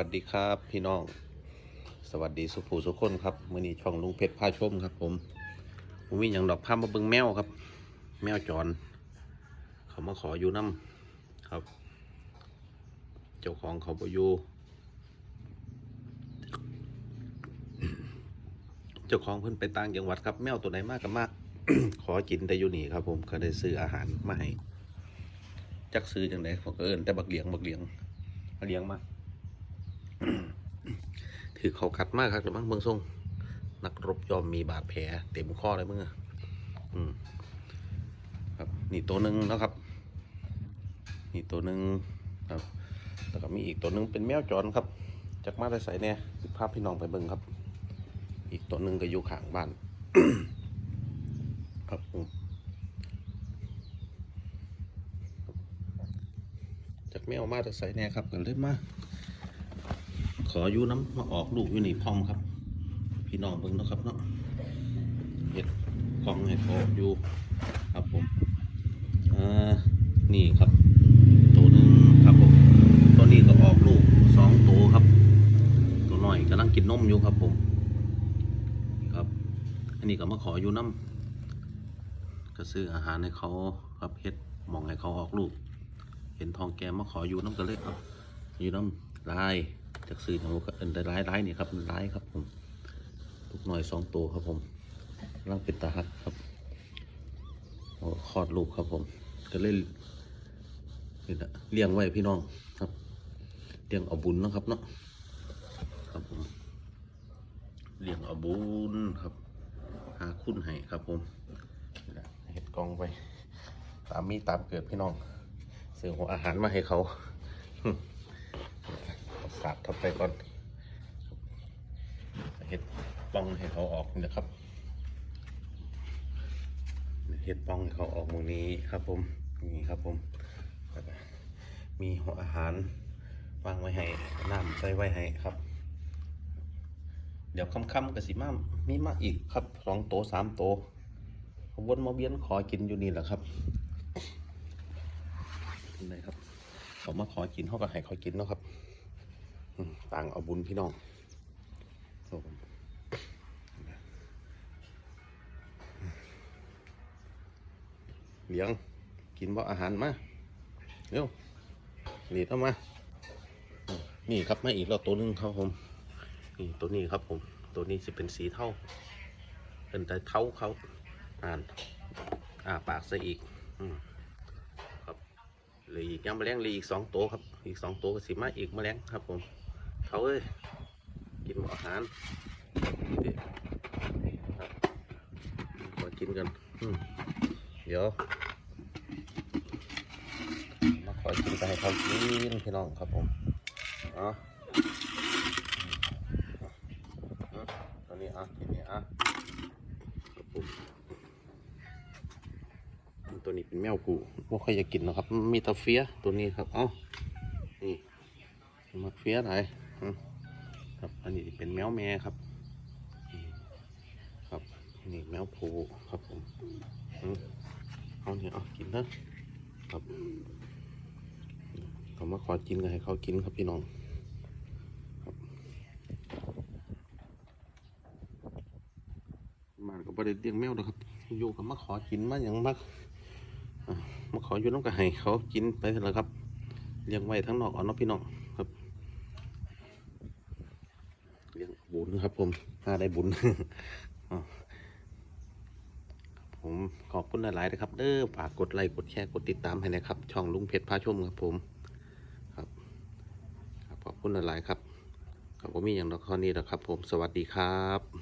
วัสดีครับพี่น้อง สวัสดีสุภูสุคนครับมื่อนี้ช่องลุงเพชรพาชมครับ ผมผมมีอย่างดอกพามาเบิงแมวครับ แมวจร เขามาขออยู่น้ำครับ เจ้าของเขาบอยู่เจ้าของเพิ่นไปต่างจังหวัดครับ แมวตัวไหนมากก็มาก ขอกินแต่อยู่นี่ครับ ผมก็ได้ซื้ออาหารมาให้จักซื้อจังไดผมก็เอิ้นแต่บักเหลียงบักเหลียงมาเลี้ยงมา ถือเขากัดมากครับหรือมั้งเมืองทรงนักรบยอมมีบาดแผลเต็มข้อเลยมึงอืมครับนี่ตัวหนึ่งนะครับ นี่ตัวหนึ่งครับแล้วก็มีอีกตัวหนึ่งเป็นแมวจรครับจากมาได้ใส่เนี่ยภาพพี่น้องไปเบิ่งครับ อีกตัวหนึ่งก็อยู่ข้างบ้านครับผมจากแมวมาได้ใส่เนี่ยครับกันเลยมา ออยู่น้ำมาออกลูกอยู่ในี่พร้อมครับ พี่น้องเบิ่งนะครับเนาะเห็ดพองให้เขาออยู่ครับผมอ่านี่ครับ ตัวหนึ่งครับผมตัวนี้ก็ออกลูกสองตัวครับ ตัวน้อยกำลังกินนมอยู่ครับผมครับ อันนี้ก็มาขออยู่น้ำก็ซื้ออาหารให้เขาครับเฮ็ดมองให้เขาออกลูก เห็นทองแกมาขออยู่น้ำก็เลยเอาอยู่น้ำลาย จากซื้อของเอินได้ร้ายร้ายนี่ครับร้ายครับผมลูกน้อยสองตัวครับผมกำลังเป็นตาหักครับโอ้คลอดลูกครับผม ก็เลยนี่แหละเลี้ยงไว้พี่น้องครับเลี้ยงเอาบุญนะครับเนาะครับผมเลี้ยงเอาบุญครับ หาคุณให้ครับผมเห็ดกองไปตามมีตามเกิดพี่น้องซื้อหัวอาหารมาให้เขา เอาดทับไปก่อนเห็ดป้องให้เขาออกนะครับ เห็ดป้องให้เขาออกหมูนี้ครับผมนี่ครับผม มีหัวอาหารวางไว้ให้น้ำใส่ไว้ให้ครับ เดี๋ยวค่ำๆกับสิมามีมาอีกครับสองโตสามโตเขาวนมาเวียนขอกินอยู่นี่แหละครับนี่ครับเขามาขอกินเขาก็ให้เขากินเนาะครับ ต่างเอาบุญพี่น้องครับผมเลี้ยงกินบ่อาหารมาเร็วหลีดเอามา นี่ครับมาอีกแล้วตัวหนึงครับผมนี่ตัวนี้ครับผม ตัวนี้จะเป็นสีเทาเป็นแต่เท้าเขาอ่านอ่าปากใส่อีก อืม เหลืออีกยังแมลงเหลืออีกสองตัวครับ อีกสองตัวก็สิมาอีกแมลงครับ ผมเขาเอ้ยกินหมอาหารมากินกันเดี๋ยวมาขอกินไปให้เขากินพี่น้องครับผมเอ๋อตัวนี้อะกินนี่อะครับผม ตัวนี้เป็นแมวกูว่าค่อยจะกินหรอกครับ มีตาเฟียตัวนี้ครับ เอ้า นี่มาเฟียไหนครับ อันนี้เป็นแมวแม่ครับ ครับ นี่แมวผูครับผมเอาเนี่ยเอากินนะครับเขามาขอกินก็ให้เขากินครับพี่น้องมันก็ประเด็นเลี้ยงแมวนะครับ อยู่กับมาขอกินมาอย่างมาก ขออยู่น้ำกระไห้เขากินไปเถอะครับเลี้ยงไว้ทั้งนอกอ่อนนาะพี่น้องครับเลี้ยงบุญครับ ผมถ้าได้บุญผมขอบคุณหลายๆนะครับเด้อฝากกดไลค์กดแชร์กดติดตามให้นะครับ ช่องลุงเพชรพาชมครับผมครับขอบคุณหลายๆครับครับผมมีอย่างละครนี้นะครับ ผมสวัสดีครับ